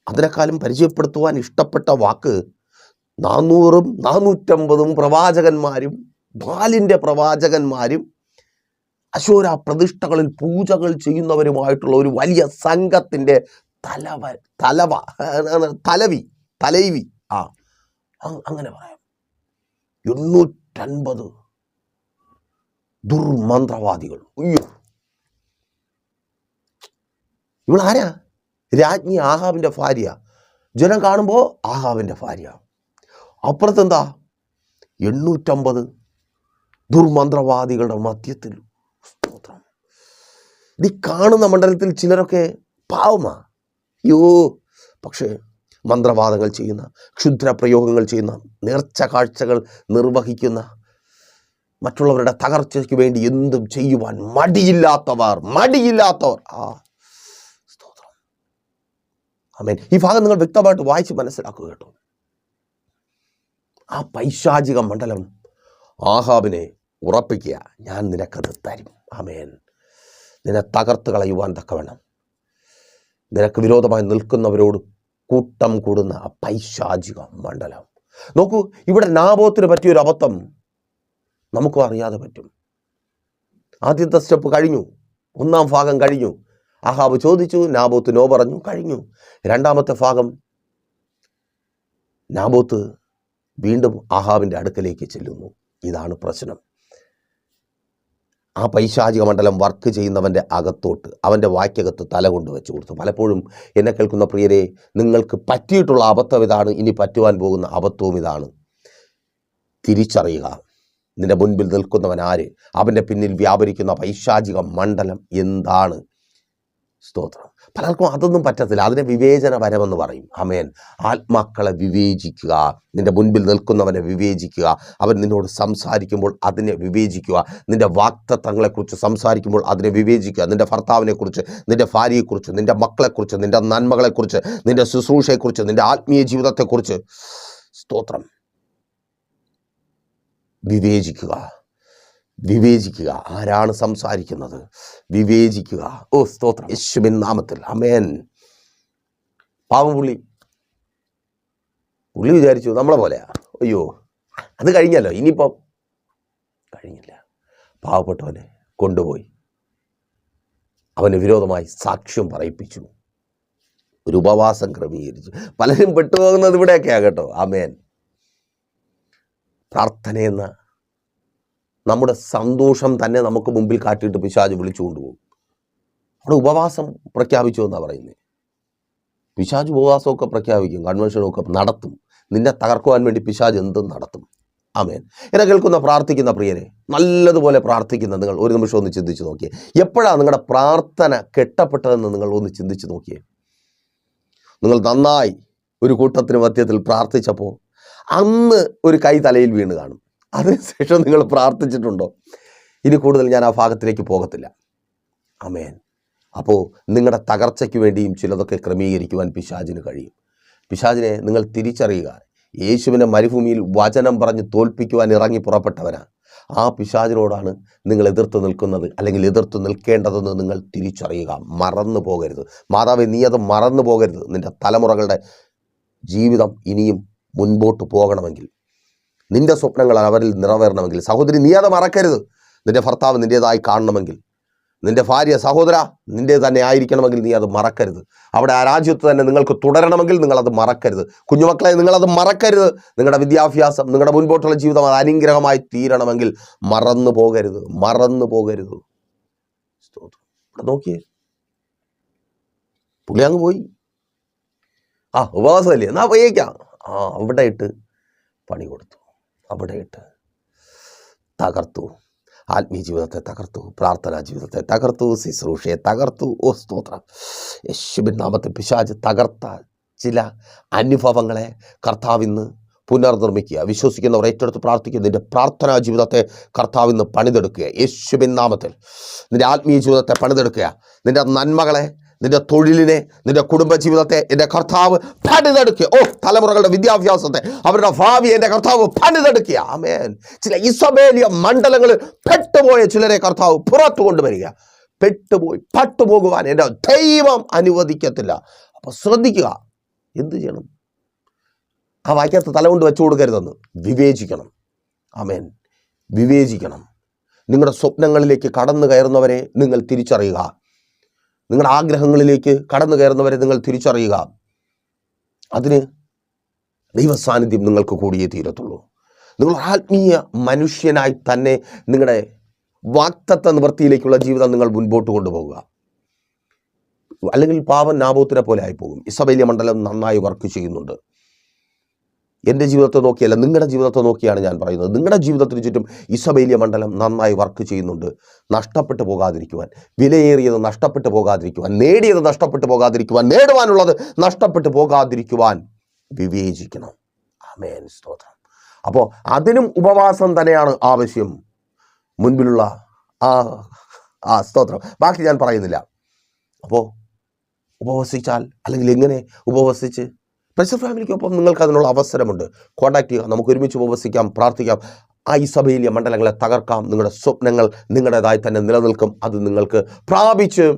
അതിനേക്കാളും പരിചയപ്പെടുത്തുവാൻ ഇഷ്ടപ്പെട്ട വാക്ക് നാനൂറും നാനൂറ്റമ്പതും പ്രവാചകന്മാരും ബാലിന്റെ പ്രവാചകന്മാരും അശോര പ്രതിഷ്ഠകളിൽ പൂജകൾ ചെയ്യുന്നവരുമായിട്ടുള്ള ഒരു വലിയ സംഘത്തിന്റെ തലവ തലവ തലവി തലൈവി. ആ അങ്ങനെ പറയാം. എണ്ണൂറ്റൻപത് ദുർമന്ത്രവാദികൾ. അയ്യോ. ഇവളാരാ? രാജ്ഞി ആഹാവിന്റെ ഭാര്യ. ജനം കാണുമ്പോൾ ആഹാവിന്റെ ഭാര്യ. അപ്പുറത്തെന്താ? എണ്ണൂറ്റമ്പത് ദുർമന്ത്രവാദികളുടെ മധ്യത്തിൽ. സ്തോത്രം. ഇത് കാണുന്ന മണ്ഡലത്തിൽ ചിലരൊക്കെ പാവമാ. യോ പക്ഷേ മന്ത്രവാദങ്ങൾ ചെയ്യുന്ന ക്ഷുദ്ര പ്രയോഗങ്ങൾ ചെയ്യുന്ന നേർച്ച കാഴ്ചകൾ നിർവഹിക്കുന്ന മറ്റുള്ളവരുടെ തകർച്ചയ്ക്ക് വേണ്ടി എന്തും ചെയ്യുവാൻ മടിയില്ലാത്തവർ മടിയില്ലാത്തവർ. ആ സ്തോത്രം. ആമേൻ. ഈ ഭാഗം നിങ്ങൾ വ്യക്തമായിട്ട് വായിച്ച് മനസ്സിലാക്കുക കേട്ടോ. ആ പൈശാചിക മണ്ഡലം ആഹാബിനെ ഉറപ്പിക്കുക. ഞാൻ നിനക്കത് തരും. ആമേൻ. നിന്നെ തകർത്ത് കളയുവാൻ തക്കവണ്ണം. നിനക്ക് വിരോധമായി നിൽക്കുന്നവരോട് കൂട്ടം കൂടുന്ന ആ പൈശാചിക മണ്ഡലം. നോക്കൂ ഇവിടെ നാബോത്തിന് പറ്റിയൊരു അബദ്ധം നമുക്കും അറിയാതെ പറ്റും. ആദ്യത്തെ സ്റ്റെപ്പ് കഴിഞ്ഞു. ഒന്നാം ഭാഗം കഴിഞ്ഞു. ആഹാബ് ചോദിച്ചു നാബോത്ത് നോ പറഞ്ഞു കഴിഞ്ഞു. രണ്ടാമത്തെ ഭാഗം നാബോത്ത് വീണ്ടും ആഹാബിന്റെ അടുക്കലേക്ക് ചെല്ലുന്നു. ഇതാണ് പ്രശ്നം. ആ പൈശാചിക മണ്ഡലം വർക്ക് ചെയ്യുന്നവന്റെ അകത്തോട്ട് അവന്റെ വാക്യകത്ത് തല കൊണ്ട് വെച്ച് കൊടുത്തു. പലപ്പോഴും എന്നെ കേൾക്കുന്ന പ്രിയരെ നിങ്ങൾക്ക് പറ്റിയിട്ടുള്ള അബദ്ധം ഇതാണ് ഇനി പറ്റുവാൻ പോകുന്ന അബദ്ധവും ഇതാണ്. തിരിച്ചറിയുക. നിന്റെ മുൻപിൽ നിൽക്കുന്നവൻ ആര്? അവന്റെ പിന്നിൽ വ്യാപരിക്കുന്ന പൈശാചിക മണ്ഡലം എന്താണ്? സ്തോത്രം. പലർക്കും അതൊന്നും പറ്റത്തില്ല. അതിനെ വിവേചനപരമെന്ന് പറയും. അമേൻ ആത്മാക്കളെ വിവേചിക്കുക. നിന്റെ മുൻപിൽ നിൽക്കുന്നവനെ വിവേചിക്കുക. അവൻ നിന്നോട് സംസാരിക്കുമ്പോൾ അതിനെ വിവേചിക്കുക. നിന്റെ വാക്തത്വങ്ങളെക്കുറിച്ച് സംസാരിക്കുമ്പോൾ അതിനെ വിവേചിക്കുക. നിന്റെ ഭർത്താവിനെക്കുറിച്ച് നിന്റെ ഭാര്യയെക്കുറിച്ച് നിന്റെ മക്കളെക്കുറിച്ച് നിന്റെ നന്മകളെക്കുറിച്ച് നിന്റെ ശുശ്രൂഷയെക്കുറിച്ച് നിന്റെ ആത്മീയ ജീവിതത്തെക്കുറിച്ച് സ്തോത്രം. വിവേചിക്കുക. വിവേചിക്കുക. ആരാണ് സംസാരിക്കുന്നത്? വിവേചിക്കുക. ഓ സ്തോത്രം. യേശുവിൻ നാമത്തിൽ. അമേൻ പാവം പുള്ളി പുള്ളി വിചാരിച്ചു നമ്മളെ പോലെയാ അയ്യോ അത് കഴിഞ്ഞല്ലോ. ഇനിയിപ്പം കഴിഞ്ഞില്ല. പാവപ്പെട്ടവനെ കൊണ്ടുപോയി. അവന് വിരോധമായി സാക്ഷ്യം പറയിപ്പിച്ചു. ഒരു ഉപവാസം ക്രമീകരിച്ചു. പലരും പെട്ടുപോകുന്നത് ഇവിടെയൊക്കെയാണ് കേട്ടോ. അമേൻ പ്രാർത്ഥനയെന്ന നമ്മുടെ സന്തോഷം തന്നെ നമുക്ക് മുമ്പിൽ കാട്ടിയിട്ട് പിശാജ് വിളിച്ചു കൊണ്ടുപോകും. അവിടെ ഉപവാസം പ്രഖ്യാപിച്ചു എന്നാണ് പറയുന്നത് പിശാജ് ഉപവാസമൊക്കെ പ്രഖ്യാപിക്കും കൺവെൻഷനൊക്കെ നടത്തും. നിന്നെ തകർക്കുവാൻ വേണ്ടി പിശാജ് എന്തും നടത്തും. ആമേൻ. എന്നെ കേൾക്കുന്ന പ്രാർത്ഥിക്കുന്ന പ്രിയരെ നല്ലതുപോലെ പ്രാർത്ഥിക്കുന്ന നിങ്ങൾ ഒരു നിമിഷം ഒന്ന് ചിന്തിച്ച് നോക്കിയേ. എപ്പോഴാണ് നിങ്ങളുടെ പ്രാർത്ഥന കെട്ടപ്പെട്ടതെന്ന് നിങ്ങൾ ഒന്ന് ചിന്തിച്ച് നോക്കിയേ? നിങ്ങൾ നന്നായി ഒരു കൂട്ടത്തിന് മധ്യത്തിൽ പ്രാർത്ഥിച്ചപ്പോൾ അന്ന് ഒരു കൈ തലയിൽ വീണ് കാണും. അതിനുശേഷം നിങ്ങൾ പ്രാർത്ഥിച്ചിട്ടുണ്ടോ? ഇനി കൂടുതൽ ഞാൻ ആ ഭാഗത്തിലേക്ക് പോകത്തില്ല. അമേൻ അപ്പോൾ നിങ്ങളുടെ തകർച്ചയ്ക്ക് വേണ്ടിയും ചിലതൊക്കെ ക്രമീകരിക്കുവാൻ പിശാചിന് കഴിയും. പിശാചിനെ നിങ്ങൾ തിരിച്ചറിയുക. യേശുവിനെ മരുഭൂമിയിൽ വചനം പറഞ്ഞ് തോൽപ്പിക്കുവാൻ ഇറങ്ങി പുറപ്പെട്ടവനാണ്. ആ പിശാചിനോടാണ് നിങ്ങൾ എതിർത്ത് നിൽക്കുന്നത് അല്ലെങ്കിൽ എതിർത്ത് നിൽക്കേണ്ടതെന്ന് നിങ്ങൾ തിരിച്ചറിയുക. മറന്നു പോകരുത്. മാതാവേ നീ അത് മറന്നു പോകരുത്. നിന്റെ തലമുറകളുടെ ജീവിതം ഇനിയും മുൻപോട്ട് പോകണമെങ്കിൽ. നിന്റെ സ്വപ്നങ്ങൾ അവരിൽ നിറവേറണമെങ്കിൽ സഹോദരി നീ അത് മറക്കരുത്. നിന്റെ ഭർത്താവ് നിന്റേതായി കാണണമെങ്കിൽ. നിന്റെ ഭാര്യ സഹോദര നിന്റെ തന്നെ ആയിരിക്കണമെങ്കിൽ നീ അത് മറക്കരുത്. അവിടെ ആ രാജ്യത്ത് തന്നെ നിങ്ങൾക്ക് തുടരണമെങ്കിൽ നിങ്ങളത് മറക്കരുത്. കുഞ്ഞുമക്കളെ നിങ്ങളത് മറക്കരുത്. നിങ്ങളുടെ വിദ്യാഭ്യാസം നിങ്ങളുടെ മുൻപോട്ടുള്ള ജീവിതം അത് അനുഗ്രഹമായി തീരണമെങ്കിൽ മറന്നു പോകരുത്. മറന്നു പോകരുത്. നോക്കിയേ. പുള്ളി അങ്ങ് പോയി. ആ ഉപവാസമല്ലേ എന്നാ പോയേക്കാം. ആ അവിടെ ഇട്ട് പണി കൊടുത്തു. അവിടെ ഇട്ട് തകർത്തു. ആത്മീയ ജീവിതത്തെ തകർത്തു. പ്രാർത്ഥനാ ജീവിതത്തെ തകർത്തു. ശുശ്രൂഷയെ തകർത്തു. ഓ സ്തോത്രം. യേശുബിൻ നാമത്തെ പിശാജ് തകർത്ത ചില അനുഭവങ്ങളെ കർത്താവിന്ന് പുനർനിർമ്മിക്കുക. വിശ്വസിക്കുന്നവർ ഏറ്റെടുത്ത് പ്രാർത്ഥിക്കുക നിന്റെ പ്രാർത്ഥനാ ജീവിതത്തെ കർത്താവിന്ന് പണിതെടുക്കുക. യേശുബിൻ നാമത്തിൽ നിന്റെ ആത്മീയ ജീവിതത്തെ പണിതെടുക്കുക. നിന്റെ നന്മകളെ നിന്റെ തൊഴിലിനെ നിന്റെ കുടുംബജീവിതത്തെ എന്റെ കർത്താവ് പണിതെടുക്കുക. ഓ തലമുറകളുടെ വിദ്യാഭ്യാസത്തെ അവരുടെ ഭാവി എന്റെ കർത്താവ് പണിതെടുക്കുക. ആമേൻ. ചില ഇസബേലിയ മണ്ഡലങ്ങളിൽ പെട്ടുപോയ ചിലരെ കർത്താവ് പുറത്തു കൊണ്ടുവരിക. പെട്ടുപോയി പട്ടുപോകുവാൻ എന്റെ ദൈവം അനുവദിക്കത്തില്ല. അപ്പോൾ ശ്രദ്ധിക്കുക എന്തു ചെയ്യണം? ആ വാക്യത്ത് തല കൊണ്ട് വെച്ചു കൊടുക്കരുതെന്ന്. വിവേചിക്കണം. ആമേൻ. വിവേചിക്കണം. നിങ്ങളുടെ സ്വപ്നങ്ങളിലേക്ക് കടന്നു കയറുന്നവരെ നിങ്ങൾ തിരിച്ചറിയുക. നിങ്ങളുടെ ആഗ്രഹങ്ങളിലേക്ക് കടന്നു കയറുന്നവരെ നിങ്ങൾ തിരിച്ചറിയുക. അതിന് ദൈവസാന്നിധ്യം നിങ്ങൾക്ക് കൂടിയേ തീരത്തുള്ളൂ. നിങ്ങൾ ആത്മീയ മനുഷ്യനായി തന്നെ നിങ്ങളുടെ വാക്തത്വ നിവൃത്തിയിലേക്കുള്ള ജീവിതം നിങ്ങൾ മുൻപോട്ട് കൊണ്ടുപോകുക. അല്ലെങ്കിൽ പാവൻ നാബോത്തിനെ പോലെ ആയിപ്പോകും. ഇസബൈല്യ മണ്ഡലം നന്നായി വർക്ക് ചെയ്യുന്നുണ്ട്. എന്റെ ജീവിതത്തെ നോക്കിയല്ല നിങ്ങളുടെ ജീവിതത്തെ നോക്കിയാണ് ഞാൻ പറയുന്നത്. നിങ്ങളുടെ ജീവിതത്തിന് ചുറ്റും ഇസബേലിയ മണ്ഡലം നന്നായി വർക്ക് ചെയ്യുന്നുണ്ട്. നഷ്ടപ്പെട്ടു പോകാതിരിക്കുവാൻ വിലയേറിയത് നഷ്ടപ്പെട്ടു പോകാതിരിക്കുവാൻ നേടിയത് നഷ്ടപ്പെട്ടു പോകാതിരിക്കുവാൻ നേടുവാനുള്ളത് നഷ്ടപ്പെട്ടു പോകാതിരിക്കുവാൻ വിവേചിക്കണം. ആമേൻ. സ്തോത്രം. അപ്പോൾ അതിനും ഉപവാസം തന്നെയാണ് ആവശ്യം മുൻപിലുള്ള ആ ആ സ്തോത്രം. ബാക്കി ഞാൻ പറയുന്നില്ല. അപ്പോൾ ഉപവസിച്ചാൽ അല്ലെങ്കിൽ എങ്ങനെ ഉപവസിച്ച്? പ്രഷർ ഫാമിലിക്കൊപ്പം നിങ്ങൾക്ക് അതിനുള്ള അവസരമുണ്ട്. കോൺടാക്ട് ചെയ്യുക. നമുക്ക് ഒരുമിച്ച് ഉപവസിക്കാം പ്രാർത്ഥിക്കാം. ആ ഈ സഭയിലെ മണ്ഡലങ്ങളെ തകർക്കാം. നിങ്ങളുടെ സ്വപ്നങ്ങൾ നിങ്ങളുടേതായി തന്നെ നിലനിൽക്കും. അത് നിങ്ങൾക്ക് പ്രാപിച്ച്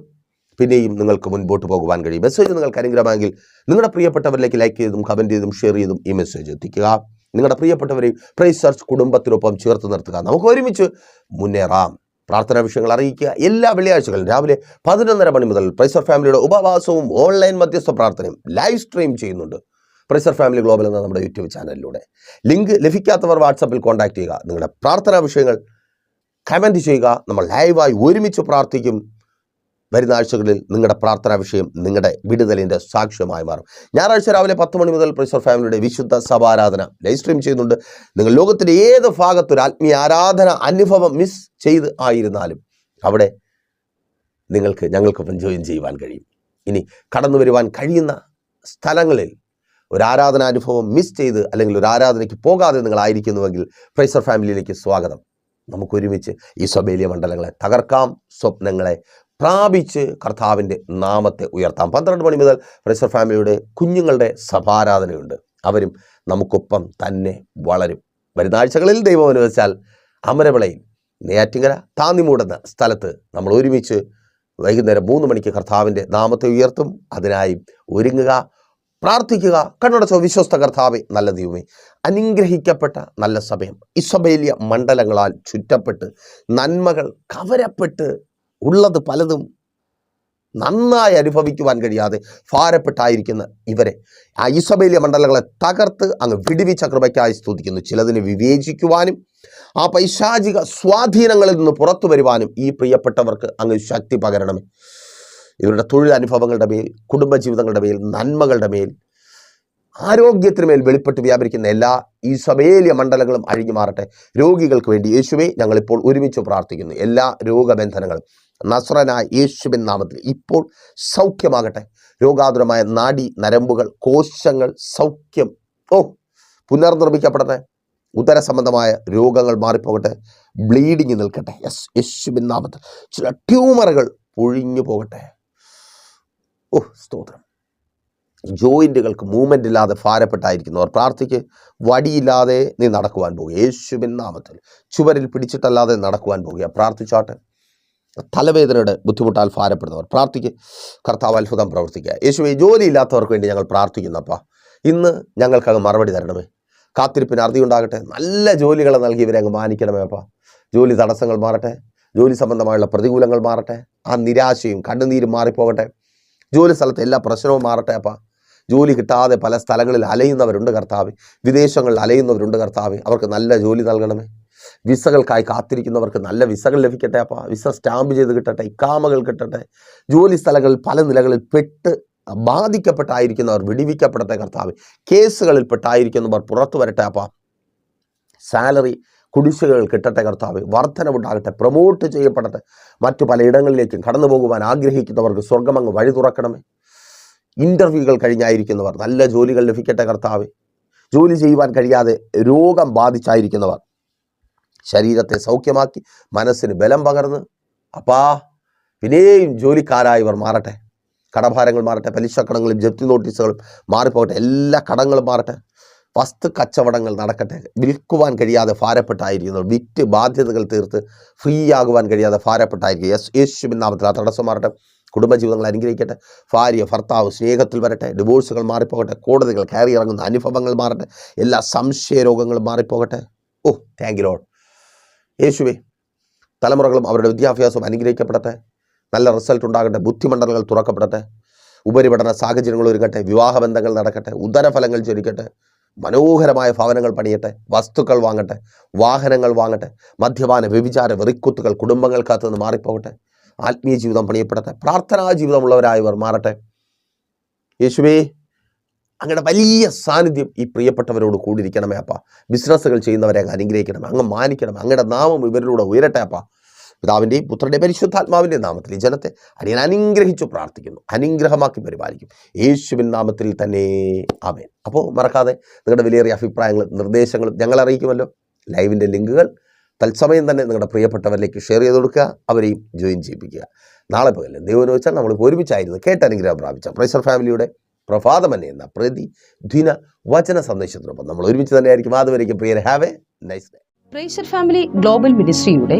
പിന്നെയും നിങ്ങൾക്ക് മുൻപോട്ട് പോകുവാൻ കഴിയും. മെസ്സേജ് നിങ്ങൾക്ക് അനുഗ്രഹമാണെങ്കിൽ നിങ്ങളുടെ പ്രിയപ്പെട്ടവരിലേക്ക് ലൈക്ക് ചെയ്തും കമന്റ് ചെയ്തും ഷെയർ ചെയ്തും ഈ മെസ്സേജ് എത്തിക്കുക. നിങ്ങളുടെ പ്രിയപ്പെട്ടവരെയും പ്രൈസ് ചർച്ച് കുടുംബത്തിനൊപ്പം ചേർത്ത് നിർത്തുക. നമുക്ക് ഒരുമിച്ച് മുന്നേറാം. പ്രാർത്ഥനാ വിഷയങ്ങൾ അറിയിക്കുക. എല്ലാ വെള്ളിയാഴ്ചകളും രാവിലെ പതിനൊന്നര മണി മുതൽ പ്രൈസർ ഫാമിലിയുടെ ഉപവാസവും ഓൺലൈൻ മധ്യസ്ഥ പ്രാർത്ഥനയും ലൈവ് സ്ട്രീം ചെയ്യുന്നുണ്ട്. പ്രൈസർ ഫാമിലി ഗ്ലോബൽ എന്ന നമ്മുടെ യൂട്യൂബ് ചാനലിലൂടെ. ലിങ്ക് ലഭിക്കാത്തവർ വാട്സപ്പിൽ കോൺടാക്ട് ചെയ്യുക. നിങ്ങളുടെ പ്രാർത്ഥനാ വിഷയങ്ങൾ കമന്റ് ചെയ്യുക. നമ്മൾ ലൈവായി ഒരുമിച്ച് പ്രാർത്ഥിക്കും. വരുന്ന ആഴ്ചകളിൽ നിങ്ങളുടെ പ്രാർത്ഥനാ വിഷയം നിങ്ങളുടെ വിടുതലിന്റെ സാക്ഷ്യമായി മാറും. ഞായറാഴ്ച രാവിലെ പത്ത് മണി മുതൽ പ്രിസർ ഫാമിലിയുടെ വിശുദ്ധ സഭാരാധന ലൈവ് സ്ട്രീം ചെയ്യുന്നുണ്ട്. നിങ്ങൾ ലോകത്തിന്റെ ഏത് ഭാഗത്തൊരു ആത്മീയ ആരാധന അനുഭവം മിസ് ചെയ്ത് ആയിരുന്നാലും അവിടെ നിങ്ങൾക്ക് ഞങ്ങൾക്കൊപ്പം ജോയിൻ ചെയ്യുവാൻ കഴിയും. ഇനി കടന്നു വരുവാൻ കഴിയുന്ന സ്ഥലങ്ങളിൽ ഒരു ആരാധനാനുഭവം മിസ് ചെയ്ത് അല്ലെങ്കിൽ ഒരു ആരാധനയ്ക്ക് പോകാതെ നിങ്ങളായിരിക്കുന്നുവെങ്കിൽ ഫ്രൈസർ ഫാമിലിയിലേക്ക് സ്വാഗതം. നമുക്കൊരുമിച്ച് ഈ സ്വബേലിയ മണ്ഡലങ്ങളെ തകർക്കാം സ്വപ്നങ്ങളെ പ്രാപിച്ച് കർത്താവിന്റെ നാമത്തെ ഉയർത്താം. പന്ത്രണ്ട് മണി മുതൽ ഫ്രൈസർ ഫാമിലിയുടെ കുഞ്ഞുങ്ങളുടെ സഭാരാധനയുണ്ട്. അവരും നമുക്കൊപ്പം തന്നെ വളരും. വരുന്ന ആഴ്ചകളിൽ ദൈവം അനുവദിച്ചാൽ അമരവിളയിൽ നെയ്യാറ്റിങ്കര താന്നിമൂടെന്ന സ്ഥലത്ത് നമ്മൾ ഒരുമിച്ച് വൈകുന്നേരം മൂന്ന് മണിക്ക് കർത്താവിന്റെ നാമത്തെ ഉയർത്തും. അതിനായി ഒരുങ്ങുക പ്രാർത്ഥിക്കുക. കണ്ണടച്ചോ വിശ്വസ്ത കർത്താവെ നല്ല ദൈവമേ. അനുഗ്രഹിക്കപ്പെട്ട നല്ല സഭയം ഇസബേലിയ മണ്ഡലങ്ങളാൽ ചുറ്റപ്പെട്ട് നന്മകൾ കവരപ്പെട്ട് ഉള്ളത് പലതും നന്നായി അനുഭവിക്കുവാൻ കഴിയാതെ ഭാരപ്പെട്ടായിരിക്കുന്ന ഇവരെ. ആ ഇസബേലിയ മണ്ഡലങ്ങളെ തകർത്ത് അങ്ങ് വിടുവിച്ച കൃപയ്ക്കായി സ്തുതിക്കുന്നു. ചിലതിനെ വിവേചിക്കുവാനും ആ പൈശാചിക സ്വാധീനങ്ങളിൽ നിന്ന് പുറത്തു വരുവാനും ഈ പ്രിയപ്പെട്ടവർക്ക് അങ്ങ് ശക്തി പകരണമേ. ഇവരുടെ തൊഴിലനുഭവങ്ങളുടെ മേൽ കുടുംബജീവിതങ്ങളുടെ മേൽ നന്മകളുടെ മേൽ ആരോഗ്യത്തിന് മേൽ വെളിപ്പെട്ട് വ്യാപരിക്കുന്ന എല്ലാ ഈ സബേലിയ മണ്ഡലങ്ങളും അഴിഞ്ഞു മാറട്ടെ. രോഗികൾക്ക് വേണ്ടി യേശുവെ ഞങ്ങളിപ്പോൾ ഒരുമിച്ച് പ്രാർത്ഥിക്കുന്നു. എല്ലാ രോഗബന്ധനങ്ങളും നസ്രനായ യേശുവിൻ നാമത്തിൽ ഇപ്പോൾ സൗഖ്യമാകട്ടെ. രോഗാതുരമായ നാടി നരമ്പുകൾ കോശങ്ങൾ സൗഖ്യം. ഓ പുനർനിർമ്മിക്കപ്പെടട്ടെ. ഉദര സംബന്ധമായ രോഗങ്ങൾ മാറിപ്പോകട്ടെ. ബ്ലീഡിങ് നിൽക്കട്ടെ. യെസ് യേശുവിൻ നാമത്തിൽ. ചില ട്യൂമറുകൾ പൊഴിഞ്ഞു പോകട്ടെ. ഓ സ്തോത്രം. ജോയിന്റുകൾക്ക് മൂവ്മെന്റ് ഇല്ലാതെ ഭാരപ്പെട്ടായിരിക്കുന്നവർ പ്രാർത്ഥിക്ക് വടിയില്ലാതെ നീ നടക്കുവാൻ പോകുക. യേശുവിൻ നാമത്തിൽ ചുവരിൽ പിടിച്ചിട്ടല്ലാതെ നടക്കുവാൻ പോകുക. പ്രാർത്ഥിച്ചാട്ടെ തലവേദനയുടെ ബുദ്ധിമുട്ടാൽ ഭാരപ്പെടുന്നവർ പ്രാർത്ഥിക്ക് കർത്താവ് അത്ഭുതം പ്രവർത്തിക്കുക. യേശുവെ ജോലിയില്ലാത്തവർക്ക് വേണ്ടി ഞങ്ങൾ പ്രാർത്ഥിക്കുന്നപ്പാ. ഇന്ന് ഞങ്ങൾക്കങ്ങ് മറുപടി തരണമേ. കാത്തിരിപ്പിന് അറുതി ഉണ്ടാകട്ടെ. നല്ല ജോലികൾ നൽകി ഇവരെ അങ്ങ് മാനിക്കണമേ അപ്പാ. ജോലി തടസ്സങ്ങൾ മാറട്ടെ. ജോലി സംബന്ധമായുള്ള പ്രതികൂലങ്ങൾ മാറട്ടെ. ആ നിരാശയും കണ്ണുനീരും മാറിപ്പോകട്ടെ. ജോലി സ്ഥലത്ത് എല്ലാ പ്രശ്നവും മാറട്ടെ അപ്പം. ജോലി കിട്ടാതെ പല സ്ഥലങ്ങളിൽ അലയുന്നവരുണ്ട് കർത്താവ്. വിദേശങ്ങളിൽ അലയുന്നവരുണ്ട് കർത്താവ്. അവർക്ക് നല്ല ജോലി നൽകണമേ. വിസകൾക്കായി കാത്തിരിക്കുന്നവർക്ക് നല്ല വിസകൾ ലഭിക്കട്ടെ അപ്പാ. വിസ സ്റ്റാമ്പ് ചെയ്ത് കിട്ടട്ടെ ഇക്കാമകൾ കിട്ടട്ടെ. ജോലി സ്ഥലങ്ങളിൽ പല നിലകളിൽ പെട്ട് ബാധിക്കപ്പെട്ടായിരിക്കുന്നവർ വിടിവിക്കപ്പെടട്ടെ കർത്താവ്. കേസുകളിൽ പെട്ടായിരിക്കുന്നവർ പുറത്തു വരട്ടെ അപ്പം. സാലറി കുടിശ്ശികകൾ കിട്ടട്ടെ കർത്താവ്. വർധനമുണ്ടാകട്ടെ പ്രൊമോട്ട് ചെയ്യപ്പെടട്ടെ. മറ്റു പലയിടങ്ങളിലേക്കും കടന്നു പോകുവാൻ ആഗ്രഹിക്കുന്നവർക്ക് സ്വർഗമങ്ങ് വഴി തുറക്കണമേ. ഇന്റർവ്യൂകൾ കഴിഞ്ഞായിരിക്കുന്നവർ നല്ല ജോലികൾ ലഭിക്കട്ടെ കർത്താവ്. ജോലി ചെയ്യുവാൻ കഴിയാതെ രോഗം ബാധിച്ചായിരിക്കുന്നവർ ശരീരത്തെ സൗഖ്യമാക്കി മനസ്സിന് ബലം പകർന്ന് അപ്പാ പിന്നെയും ജോലിക്കാരായവർ മാറട്ടെ. കടഭാരങ്ങൾ മാറട്ടെ. പലിശക്കടങ്ങളും ജപ്തി നോട്ടീസുകളും മാറിപ്പോകട്ടെ. എല്ലാ കടങ്ങളും മാറട്ടെ. വസ്തു കച്ചവടങ്ങൾ നടക്കട്ടെ. വിൽക്കുവാൻ കഴിയാതെ ഭാരപ്പെട്ടായിരിക്കുന്നു. വിറ്റ് ബാധ്യതകൾ തീർത്ത് ഫ്രീ ആകുവാൻ കഴിയാതെ ഭാരപ്പെട്ടായിരിക്കും യെസ് യേശുവിൻ നാമത്തിൽ ആ തടസ്സം മാറട്ടെ. കുടുംബജീവിതങ്ങൾ അനുഗ്രഹിക്കട്ടെ. ഭാര്യ ഭർത്താവ് സ്നേഹത്തിൽ വരട്ടെ. ഡിവോഴ്സുകൾ മാറിപ്പോകട്ടെ. കോടതികൾ കയറി ഇറങ്ങുന്ന അനുഭവങ്ങൾ മാറട്ടെ. എല്ലാ സംശയ രോഗങ്ങളും മാറിപ്പോകട്ടെ. ഓ താങ്ക് യു ലോഡ് യേശുവേ തലമുറകളും അവരുടെ വിദ്യാഭ്യാസവും അനുഗ്രഹിക്കപ്പെടട്ടെ. നല്ല റിസൾട്ട് ഉണ്ടാകട്ടെ. ബുദ്ധിമണ്ഡലങ്ങൾ തുറക്കപ്പെടട്ടെ. ഉപരിപഠന സാഹചര്യങ്ങൾ ഒരുക്കട്ടെ വിവാഹബന്ധങ്ങൾ നടക്കട്ടെ. ഉദരഫലങ്ങൾ ചൊരിക്കട്ടെ മനോഹരമായ ഭവനങ്ങൾ പണിയട്ടെ വസ്തുക്കൾ വാങ്ങട്ടെ വാഹനങ്ങൾ വാങ്ങട്ടെ മദ്യപാന വ്യഭിചാര വെറിക്കുത്തുകൾ കുടുംബങ്ങൾക്കകത്ത് നിന്ന് മാറിപ്പോകട്ടെ. ആത്മീയ ജീവിതം പണിയപ്പെടട്ടെ പ്രാർത്ഥനാ ജീവിതമുള്ളവരായവർ മാറട്ടെ. യേശുവേ അങ്ങയുടെ വലിയ സാന്നിധ്യം ഈ പ്രിയപ്പെട്ടവരോട് കൂടിയിരിക്കണമേ അപ്പ. ബിസിനസ്സുകൾ ചെയ്യുന്നവരെ അങ്ങ് അനുഗ്രഹിക്കണമേ അങ്ങ് മാനിക്കണമേ അങ്ങയുടെ നാമം ഇവരിലൂടെ ഉയരട്ടെ അപ്പ. പിതാവിന്റെയും പുത്രന്റെ പരിശുദ്ധാത്മാവിന്റെ നാമത്തിൽ ഈ ജനത്തെ അടിയൻ അനുഗ്രഹിച്ചു പ്രാർത്ഥിക്കുന്നു. അനുഗ്രഹമാക്കി പരിപാലിക്കും. യേശുവിൻ നാമത്തിൽ തന്നെ. ആമേൻ. അപ്പോൾ മറക്കാതെ നിങ്ങളുടെ വിലയേറിയ അഭിപ്രായങ്ങളും നിർദ്ദേശങ്ങളും ഞങ്ങൾ അറിയിക്കുമല്ലോ. ലൈവിന്റെ ലിങ്കുകൾ തത്സമയം തന്നെ നിങ്ങളുടെ പ്രിയപ്പെട്ടവരിലേക്ക് ഷെയർ ചെയ്ത് കൊടുക്കുക അവരെയും ജോയിൻ ചെയ്യിപ്പിക്കുക. നാളെ പകൽ ദൈവം വെച്ചാൽ നമ്മൾ ഒരുമിച്ചായിരുന്നു കേട്ട അനുഗ്രഹം പ്രാപിച്ച പ്രൈസർ ഫാമിലിയുടെ പ്രഭാതമന്നെ എന്ന പ്രതി ദ്വിന വചന സന്ദേശത്തിനൊപ്പം നമ്മൾ ഒരുമിച്ച് തന്നെയായിരിക്കും അതുവരേക്കും prayer have a nice day praiser family global മിനിസ്ട്രിയുടെ